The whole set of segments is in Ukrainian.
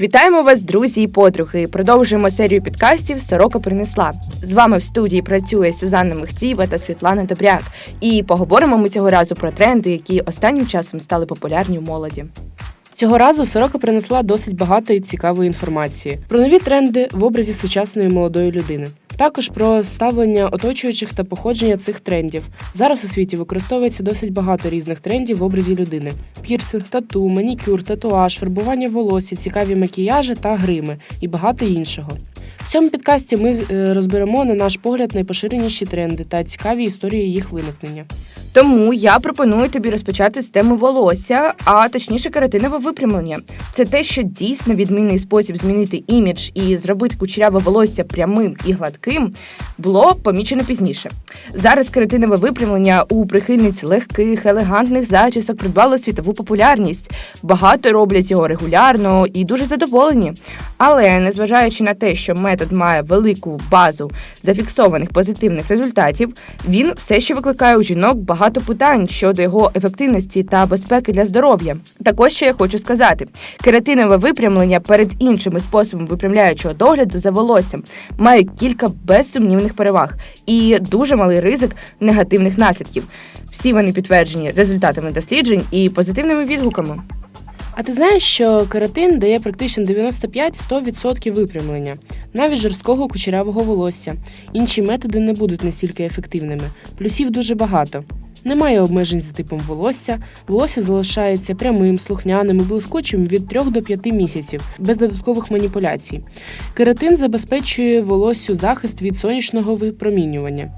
Вітаємо вас, друзі і подруги. Продовжуємо серію підкастів Сорока принесла. З вами в студії працює Сюзанна Мехцієва та Світлана Добряк. І поговоримо ми цього разу про тренди, які останнім часом стали популярні у молоді. Цього разу сорока принесла досить багато і цікавої інформації про нові тренди в образі сучасної молодої людини. Також про ставлення оточуючих та походження цих трендів. Зараз у світі використовується досить багато різних трендів в образі людини: пірсинг, тату, манікюр, татуаж, фарбування волосся, цікаві макіяжі та грими і багато іншого. В цьому підкасті ми е, розберемо на наш погляд найпоширеніші тренди та цікаві історії їх виникнення. Тому я пропоную тобі розпочати з теми волосся, а точніше кератинове випрямлення. Це те, що дійсно відмінний спосіб змінити імідж і зробити кучеряве волосся прямим і гладким, було помічено пізніше. Зараз кератинове випрямлення у прихильниць легких, елегантних зачісок придбало світову популярність. Багато роблять його регулярно і дуже задоволені. Але незважаючи на те, що метод має велику базу зафіксованих позитивних результатів, він все ще викликає у жінок багато питань щодо його ефективності та безпеки для здоров'я. Також що я хочу сказати: кератинове випрямлення перед іншими способами випрямляючого догляду за волоссям має кілька безсумнівних переваг і дуже малий ризик негативних наслідків. Всі вони підтверджені результатами досліджень і позитивними відгуками. А ти знаєш, що кератин дає практично 95-100% випрямлення, навіть жорсткого кучерявого волосся. Інші методи не будуть настільки ефективними. Плюсів дуже багато. Немає обмежень за типом волосся, волосся залишається прямим, слухняним і блискучим від 3 до 5 місяців, без додаткових маніпуляцій. Кератин забезпечує волоссю захист від сонячного випромінювання.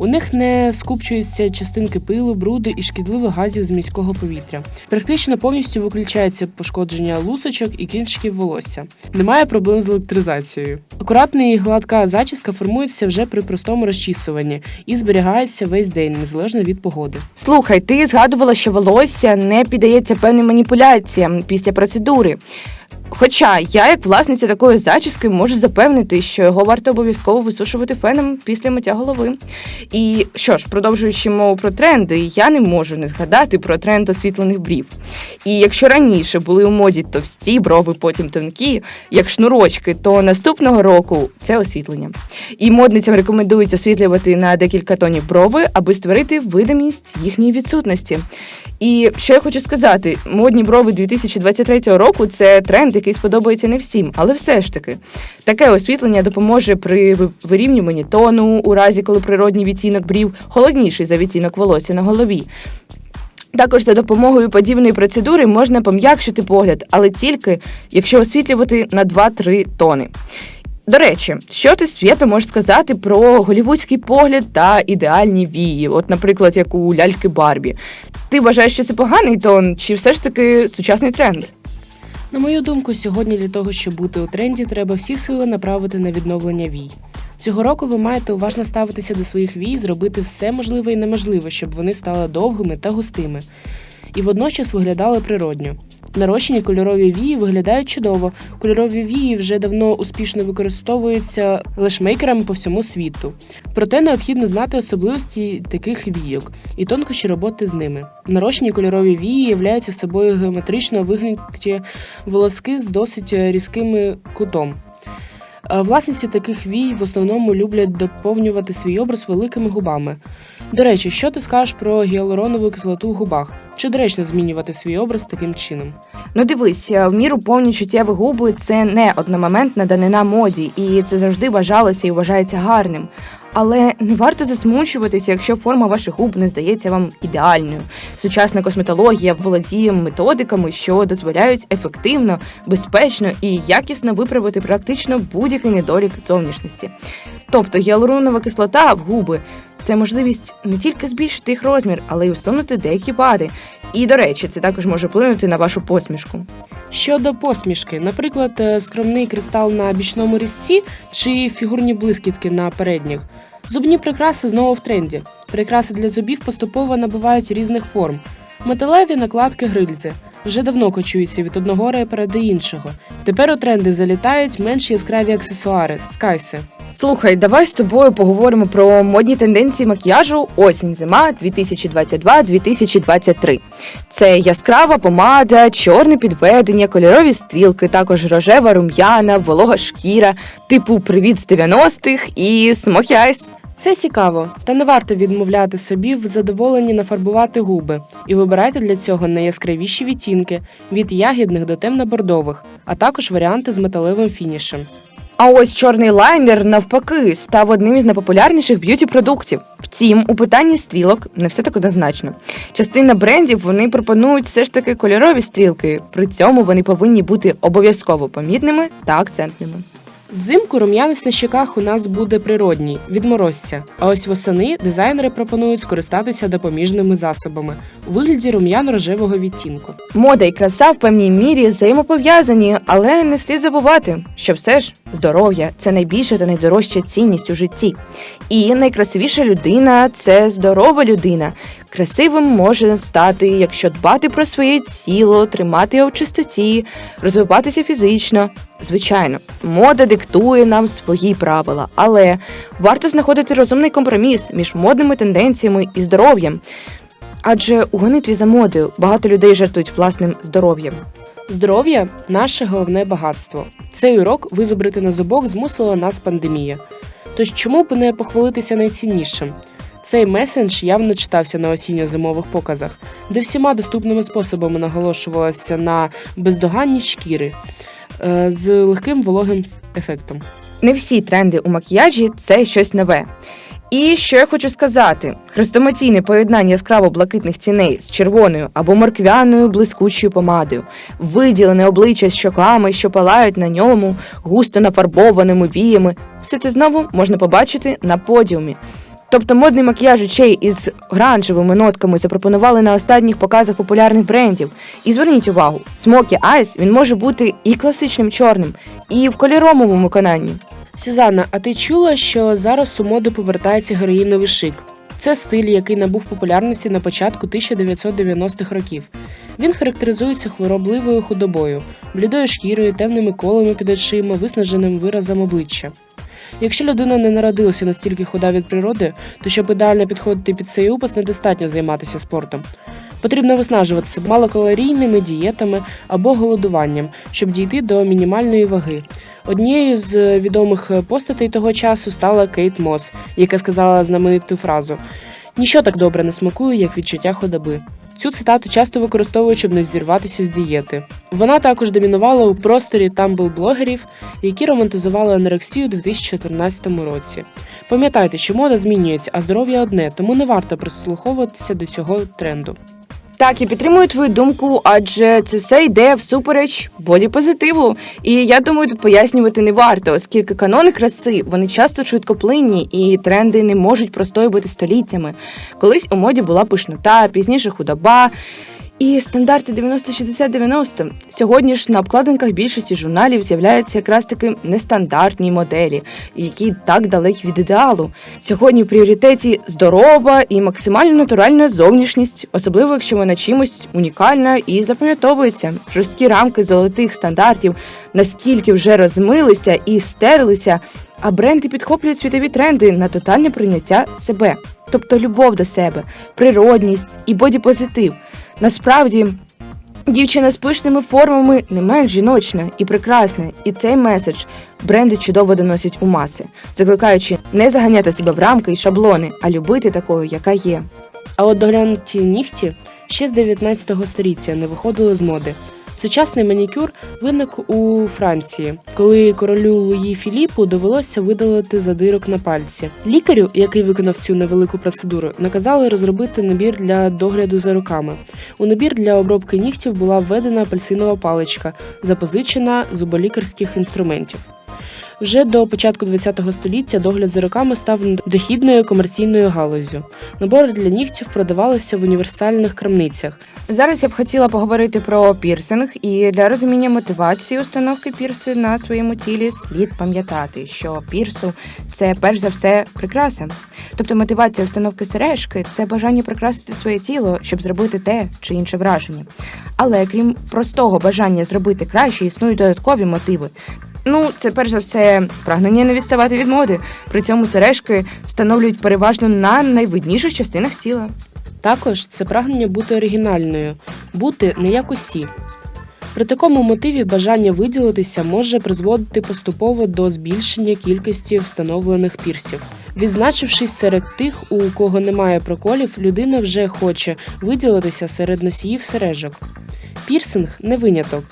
У них не скупчуються частинки пилу, бруду і шкідливих газів з міського повітря. Практично повністю виключається пошкодження лусочок і кінчиків волосся. Немає проблем з електризацією. Акуратна і гладка зачіска формується вже при простому розчісуванні і зберігається весь день, незалежно від погоди. Слухай, ти згадувала, що волосся не піддається певним маніпуляціям після процедури. Хоча я, як власниця такої зачіски, можу запевнити, що його варто обов'язково висушувати феном після миття голови. І що ж, продовжуючи мову про тренди, я не можу не згадати про тренд освітлених брів. І якщо раніше були у моді товсті брови, потім тонкі, як шнурочки, то наступного року це освітлення. І модницям рекомендують освітлювати на декілька тонів брови, аби створити видимість їхньої відсутності. І що я хочу сказати, модні брови 2023 року це тренд, який сподобається не всім, але все ж таки таке освітлення допоможе при вирівнюванні тону, у разі коли природній відтінок брів холодніший за відтінок волосся на голові. Також за допомогою подібної процедури можна пом'якшити погляд, але тільки якщо освітлювати на 2-3 тони. До речі, що ти свято можеш сказати про голівудський погляд та ідеальні вії? От, наприклад, як у ляльки Барбі. Ти вважаєш, що це поганий тон, чи все ж таки сучасний тренд? На мою думку, сьогодні для того, щоб бути у тренді, треба всі сили направити на відновлення вій. Цього року ви маєте уважно ставитися до своїх вій, зробити все можливе і неможливе, щоб вони стали довгими та густими, і водночас виглядали природньо. Нарощені кольорові вії виглядають чудово. Кольорові вії вже давно успішно використовуються лешмейкерами по всьому світу. Проте необхідно знати особливості таких війок і тонкощі роботи з ними. Нарощені кольорові вії являються собою геометрично вигнуті волоски з досить різким кутом. Власниці таких вій в основному люблять доповнювати свій образ великими губами. До речі, що ти скажеш про гіалуронову кислоту в губах? Чи доречно змінювати свій образ таким чином? Ну дивись, в міру повні чуттєві губи це не одномоментна данина моді, і це завжди вважалося і вважається гарним. Але не варто засмучуватися, якщо форма ваших губ не здається вам ідеальною. Сучасна косметологія володіє методиками, що дозволяють ефективно, безпечно і якісно виправити практично будь-який недолік зовнішності. Тобто гіалуронова кислота в губи це можливість не тільки збільшити їх розмір, але й усунути деякі вади. І до речі, це також може вплинути на вашу посмішку. Щодо посмішки, наприклад, е, скромний кристал на бічному різці чи фігурні блискітки на передніх. Зубні прикраси знову в тренді. Прикраси для зубів поступово набувають різних форм. Металеві накладки грильзи вже давно кочуються від одного репера до іншого. Тепер у тренди залітають менш яскраві аксесуари скайси. Слухай, давай з тобою поговоримо про модні тенденції макіяжу осінь-зима 2022-2023. Це яскрава помада, чорне підведення, кольорові стрілки, також рожева рум'яна, волога шкіра, типу Привіт з 90-х і Eyes. Це цікаво, та не варто відмовляти собі в задоволенні нафарбувати губи і вибирайте для цього найяскравіші відтінки від ягідних до темно-бордових, а також варіанти з металевим фінішем. А ось чорний лайнер навпаки став одним із найпопулярніших б'юті продуктів. Втім, у питанні стрілок не все так однозначно. Частина брендів вони пропонують все ж таки кольорові стрілки. При цьому вони повинні бути обов'язково помітними та акцентними. Взимку рум'янець на щеках у нас буде природній, відморозця. А ось восени дизайнери пропонують скористатися допоміжними засобами у вигляді рум'яно-рожевого відтінку. Мода і краса в певній мірі взаємопов'язані, але не слід забувати, що все ж здоров'я це найбільша та найдорожча цінність у житті. І найкрасивіша людина це здорова людина. Красивим може стати, якщо дбати про своє тіло, тримати його в чистоті, розвиватися фізично. Звичайно, мода диктує нам свої правила, але варто знаходити розумний компроміс між модними тенденціями і здоров'ям. Адже у гонитві за модою багато людей жартують власним здоров'ям. Здоров'я наше головне багатство. Цей урок визубрити на зубок змусила нас пандемія. Тож чому б не похвалитися найціннішим? Цей месендж явно читався на осінньо-зимових показах, де всіма доступними способами наголошувалося на бездоганність шкіри з легким вологим ефектом. Не всі тренди у макіяжі це щось нове. І що я хочу сказати: хрестоматійне поєднання яскраво блакитних ціней з червоною або морквяною блискучою помадою, виділене обличчя з щоками, що палають на ньому, густо нафарбованими віями. Все це знову можна побачити на подіумі. Тобто модний макіяж очей із гранжевими нотками запропонували на останніх показах популярних брендів. І зверніть увагу, Smoky Eyes він може бути і класичним чорним, і в кольоровому виконанні. Сюзанна, а ти чула, що зараз у моду повертається героїновий шик? Це стиль, який набув популярності на початку 1990-х років. Він характеризується хворобливою худобою, блідою шкірою, темними колами під очима, виснаженим виразом обличчя. Якщо людина не народилася настільки худа від природи, то щоб ідеально підходити під цей опис, недостатньо займатися спортом. Потрібно виснажуватися малокалорійними дієтами або голодуванням, щоб дійти до мінімальної ваги. Однією з відомих постатей того часу стала Кейт Мос, яка сказала знамениту фразу: Ніщо так добре не смакує, як відчуття худоби. Цю цитату часто використовують, щоб не зірватися з дієти. Вона також домінувала у просторі тамбл-блогерів, які романтизували анорексію у 2014 році. Пам'ятайте, що мода змінюється, а здоров'я одне, тому не варто прислуховуватися до цього тренду. Так, і підтримую твою думку, адже це все йде всупереч бодіпозитиву. І я думаю, тут пояснювати не варто, оскільки канони краси вони часто швидкоплинні і тренди не можуть простоювати століттями. Колись у моді була пишнота, пізніше худоба. І стандарти 90-60-90. Сьогодні ж на обкладинках більшості журналів з'являються якраз таки нестандартні моделі, які так далекі від ідеалу. Сьогодні в пріоритеті здорова і максимально натуральна зовнішність, особливо якщо вона чимось унікальна і запам'ятовується. Жорсткі рамки золотих стандартів настільки вже розмилися і стерлися, а бренди підхоплюють світові тренди на тотальне прийняття себе, тобто любов до себе, природність і бодіпозитив. Насправді, дівчина з пишними формами не менш жіночна і прекрасна, і цей меседж бренди чудово доносять у маси, закликаючи не заганяти себе в рамки і шаблони, а любити такою, яка є. А от доглянуті нігті ще з 19 століття не виходили з моди. Сучасний манікюр виник у Франції, коли королю Луї Філіпу довелося видалити задирок на пальці. Лікарю, який виконав цю невелику процедуру, наказали розробити набір для догляду за руками. У набір для обробки нігтів була введена апельсинова паличка, запозичена зуболікарських інструментів. Вже до початку ХХ століття догляд за руками став дохідною комерційною галуззю. Набори для нігтів продавалися в універсальних крамницях. Зараз я б хотіла поговорити про пірсинг, і для розуміння мотивації установки пірси на своєму тілі слід пам'ятати, що пірсу це перш за все прикраса. Тобто мотивація установки сережки це бажання прикрасити своє тіло, щоб зробити те чи інше враження. Але крім простого бажання зробити краще, існують додаткові мотиви. Ну, це перш за все прагнення не відставати від моди. При цьому сережки встановлюють переважно на найвидніших частинах тіла. Також це прагнення бути оригінальною, бути не як усі. При такому мотиві бажання виділитися може призводити поступово до збільшення кількості встановлених пірсів. Відзначившись серед тих, у кого немає проколів, людина вже хоче виділитися серед носіїв сережок. Пірсинг не виняток,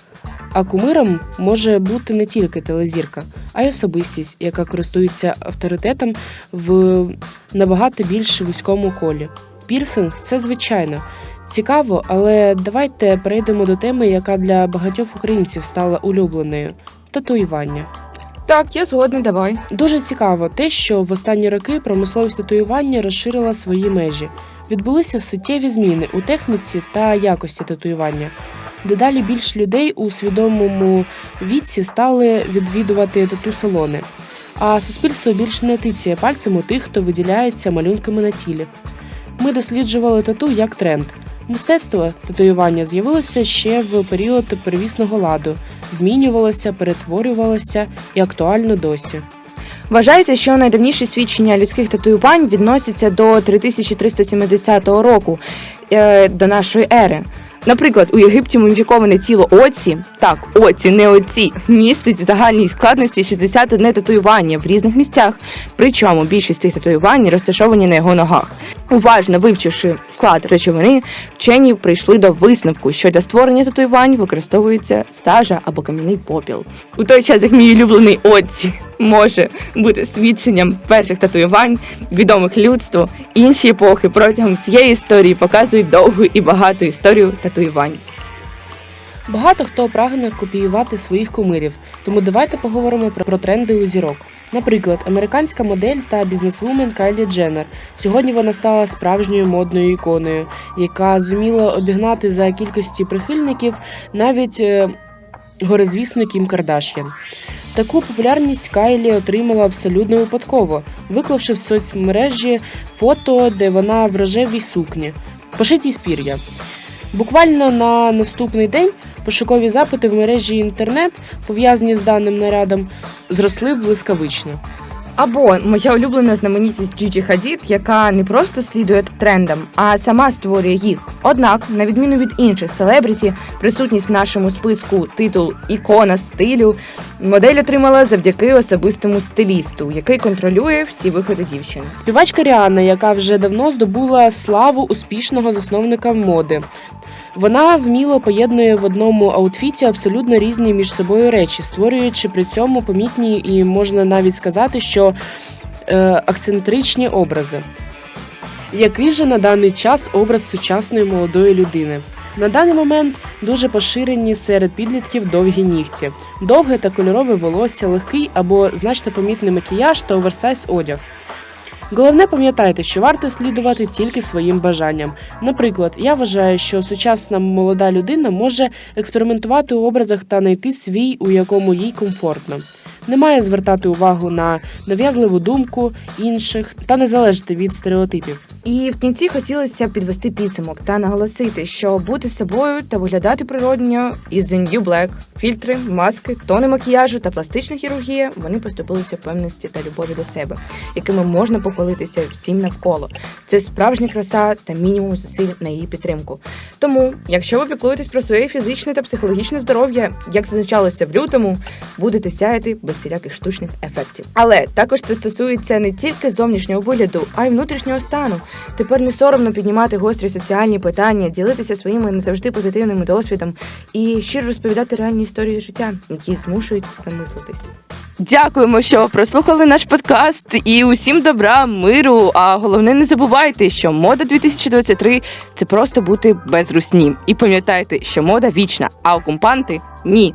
а кумиром може бути не тільки телезірка, а й особистість, яка користується авторитетом в набагато більш вузькому колі. Пірсинг це звичайно. Цікаво, але давайте перейдемо до теми, яка для багатьох українців стала улюбленою татуювання. Так, я згодна, давай. Дуже цікаво те, що в останні роки промисловість татуювання розширила свої межі. Відбулися суттєві зміни у техніці та якості татуювання. Дедалі більш людей у свідомому віці стали відвідувати тату-салони, а суспільство більше не тицяє пальцем у тих, хто виділяється малюнками на тілі. Ми досліджували тату як тренд. Мистецтво татуювання з'явилося ще в період первісного ладу, змінювалося, перетворювалося і актуально досі. Вважається, що найдавніші свідчення людських татуювань відносяться до 3370 року е, до нашої ери. Наприклад, у Єгипті муміфіковане тіло оці, так, оці, не оці, містить в загальній складності 61 татуювання в різних місцях, причому більшість цих татуювань розташовані на його ногах. Уважно вивчивши склад речовини, вчені прийшли до висновку, що для створення татуювань використовується сажа або кам'яний попіл. У той час, як мій улюблений оці може бути свідченням перших татуювань, відомих людству, інші епохи протягом всієї історії показують довгу і багату історію татуювань. Багато хто прагне копіювати своїх кумирів, тому давайте поговоримо про тренди у зірок. Наприклад, американська модель та бізнесвумен Кайлі Дженнер. Сьогодні вона стала справжньою модною іконою, яка зуміла обігнати за кількості прихильників навіть е, Кім Кардаш'ян. Таку популярність Кайлі отримала абсолютно випадково, виклавши в соцмережі фото, де вона в рожевій сукні, пошитій з пір'я. Буквально на наступний день пошукові запити в мережі інтернет, пов'язані з даним нарядом, зросли блискавично. Або моя улюблена знаменитість Джиджі Хадід, яка не просто слідує трендам, а сама створює їх. Однак, на відміну від інших селебріті, присутність в нашому списку титул ікона стилю модель отримала завдяки особистому стилісту, який контролює всі виходи дівчини. Співачка Ріанна, яка вже давно здобула славу успішного засновника моди. Вона вміло поєднує в одному аутфіті абсолютно різні між собою речі, створюючи при цьому помітні і можна навіть сказати, що е, акцентричні образи. Який же на даний час образ сучасної молодої людини? На даний момент дуже поширені серед підлітків довгі нігті, довге та кольорове волосся, легкий або значно помітний макіяж та оверсайз одяг. Головне пам'ятайте, що варто слідувати тільки своїм бажанням. Наприклад, я вважаю, що сучасна молода людина може експериментувати у образах та знайти свій, у якому їй комфортно. Не має звертати увагу на нав'язливу думку інших та не залежати від стереотипів. І в кінці хотілося підвести підсумок та наголосити, що бути собою та виглядати природньо із The New Black, фільтри, маски, тони макіяжу та пластична хірургія вони поступилися впевненості та любові до себе, якими можна похвалитися всім навколо. Це справжня краса та мінімум зусиль на її підтримку. Тому, якщо ви піклуєтесь про своє фізичне та психологічне здоров'я, як зазначалося в лютому, будете сяяти без всіляких штучних ефектів. Але також це стосується не тільки зовнішнього вигляду, а й внутрішнього стану. Тепер не соромно піднімати гострі соціальні питання, ділитися своїми не завжди позитивними досвідом і щиро розповідати реальні історії життя, які змушують замислитись. Дякуємо, що прослухали наш подкаст. І усім добра, миру. А головне, не забувайте, що мода 2023 – це просто бути без русні. І пам'ятайте, що мода вічна, а окупанти ні.